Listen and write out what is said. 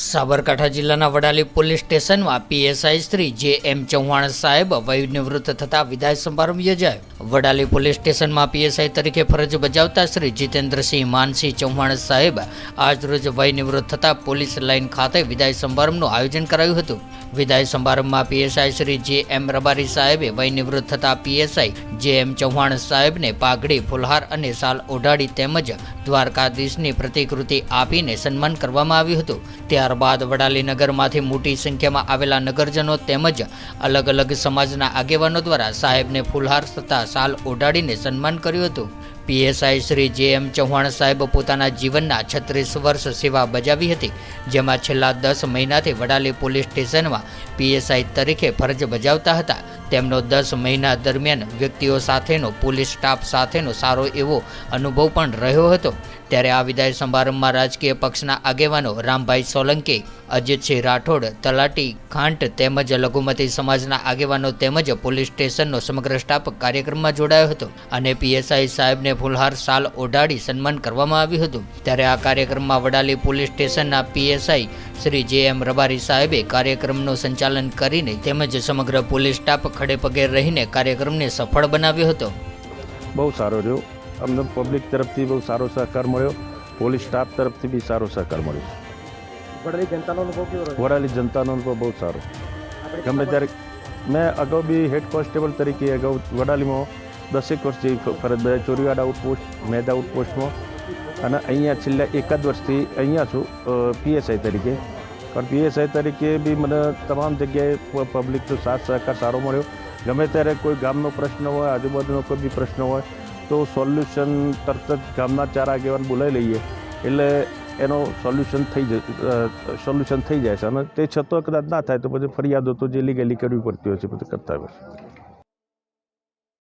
સાબરકાંઠા જિલ્લાના વડાલી પોલીસ સ્ટેશનમાં PSI Shri J M Chauhan સાહેબ વયનિવૃત્ત થતા વિદાય સમારંભ યોજાયો. વડાલી પોલીસ સ્ટેશનમાં પીએસઆઈ તરીકે ફરજ બજાવતા શ્રી જીતેન્દ્રસિંહ માનસિંહ ચૌહાણ સાહેબ આજરોજ વયનિવૃત્ત થતા પોલીસ લાઇન ખાતે વિદાય સમારંભનું આયોજન કરાયું હતું. વિદાય સમારંભમાં PSI Shri J M Rabari સાહેબે વયનિવૃત્ત થતા પીએસઆઈ જે એમ ચૌહાણ સાહેબને પાઘડી, ફુલહાર અને સાલ ઓઢાડી તેમજ દ્વારકાધીશની પ્રતિકૃતિ આપીને સન્માન કરવામાં આવ્યું હતું. ત્યારબાદ વડાલી નગરમાંથી મોટી સંખ્યામાં આવેલા નગરજનો તેમજ અલગ અલગ સમાજના આગેવાનો દ્વારા સાહેબને ફુલહાર તથા સાલ ઓઢાડીને સન્માન કર્યું હતું. PSI Shri J M Chauhan સાહેબ પોતાના જીવનના છત્રીસ વર્ષ સેવા બજાવી હતી, જેમાં છેલ્લા દસ મહિનાથી વડાલી પોલીસ સ્ટેશનમાં પીએસઆઈ તરીકે ફરજ બજાવતા હતા. તેમનો દસ મહિના દરમિયાન વ્યક્તિઓ સાથેનો, પોલીસ સ્ટાફ સાથેનો સારો એવો અનુભવ પણ રહ્યો હતો. ત્યારે આ વિદાય સમારંભમાં રાજકીય પક્ષના આગેવાનો રામભાઈ સોલંકી અજીતસિંહ રાઠોડ, તલાટી ખાંટ તેમજ લઘુમતી સમાજના આગેવાનો તેમજ પોલીસ સ્ટેશનનો સમગ્ર સ્ટાફ કાર્યક્રમમાં જોડાયો હતો અને પીએસઆઈ સાહેબને ફુલહાર સાલ ઓઢાડી સન્માન કરવામાં આવ્યું હતું. ત્યારે આ કાર્યક્રમમાં વડાલી પોલીસ સ્ટેશનના PSI Shri J M Rabari સાહેબે કાર્યક્રમનું સંચાલન કરીને તેમજ સમગ્ર પોલીસ સ્ટાફ ખડે પગે રહીને કાર્યક્રમને સફળ બનાવ્યો હતો. બહુ સારો રહ્યો. અમને પબ્લિક તરફથી બહુ સારો સહકાર મળ્યો. પોલીસ સ્ટાફ તરફથી બી સારો સહકાર મળ્યો. વડાલી જનતાનો અનુભવ કેવો રહ્યો? વડાલી જનતાનો અનુભવ બહુ સારો. ગમે ત્યારે મેં અગાઉ બી હેડ કોન્સ્ટેબલ તરીકે અગાઉ વડાલીમાં દસેક વર્ષ જેવી ફરજ બજાવી ચોરીવાડ આઉટપોસ્ટ મેદ આઉટપોસ્ટમાં અને અહીંયા છેલ્લા એકાદ વર્ષથી અહીંયા છું પીએસઆઈ તરીકે. પણ પીએસઆઈ તરીકે બી મને તમામ જગ્યાએ પબ્લિકનો સાથ સહકાર સારો મળ્યો. ગમે ત્યારે કોઈ ગામનો પ્રશ્ન હોય, આજુબાજુનો કોઈ બી પ્રશ્ન હોય, તો સોલ્યુશન તરત જ ગામના ચાર આગેવાન બોલાવી લઈએ. એટલે એનો સોલ્યુશન થઈ જાય સોલ્યુશન થઈ જાય છે. અને તે છતાં કદાચ ના થાય તો પછી ફરિયાદો તો જે લીગલી કરવી પડતી હોય છે બધું કરતા હોય છે.